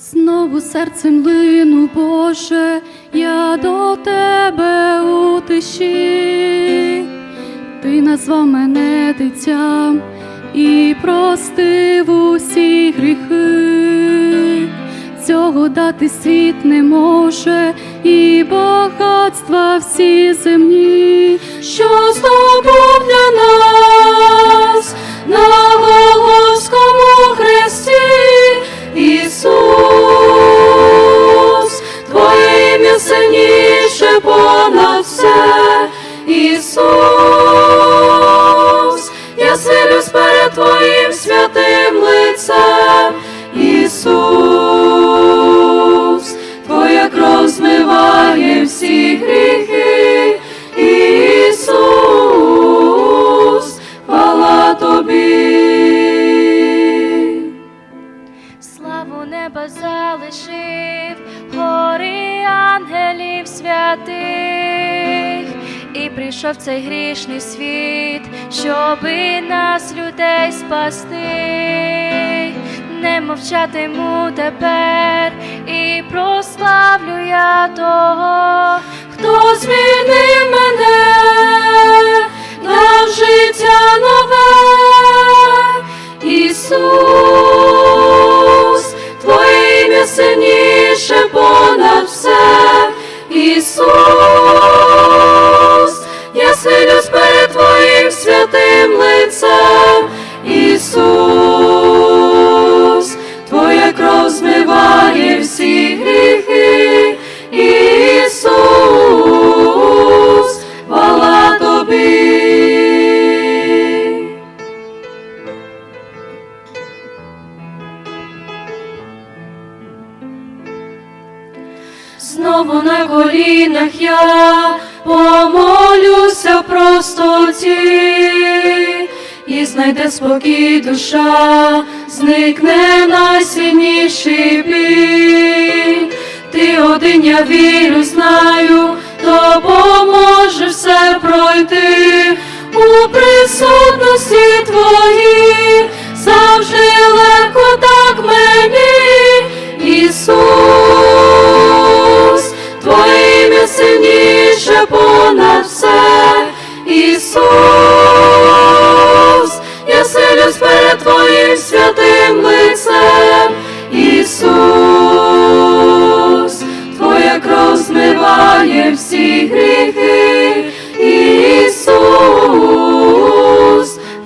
Знову серцем лину, Боже, я до тебе у тиші. Ти назвав мене дитям і простив усі гріхи. Цього дати світ не може, і багатства всі земні, понад Ісус, я силюсь перед Твоїм святим лицем, Ісус, Твоя кров змиває всі гріхи, Ісус, хвала Тобі. Залишив, гори ангелів святих, і прийшов цей грішний світ, щоби нас, людей, спасти. Не мовчатиму тепер і прославлю я того, Знову на колінах я помолюся в простоті, і знайде спокій душа, зникне найсильніший біль. Ти один, я вірю, знаю, допоможе все пройти у присутності твоїй, на все, Ісус, я силюсь перед Твоїм святим лицем, Ісус, Твоя кров змиває всі гріхи, Ісус,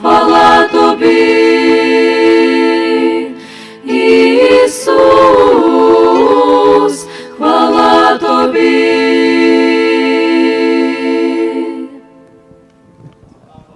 хвала тобі. Ісус, хвала тобі.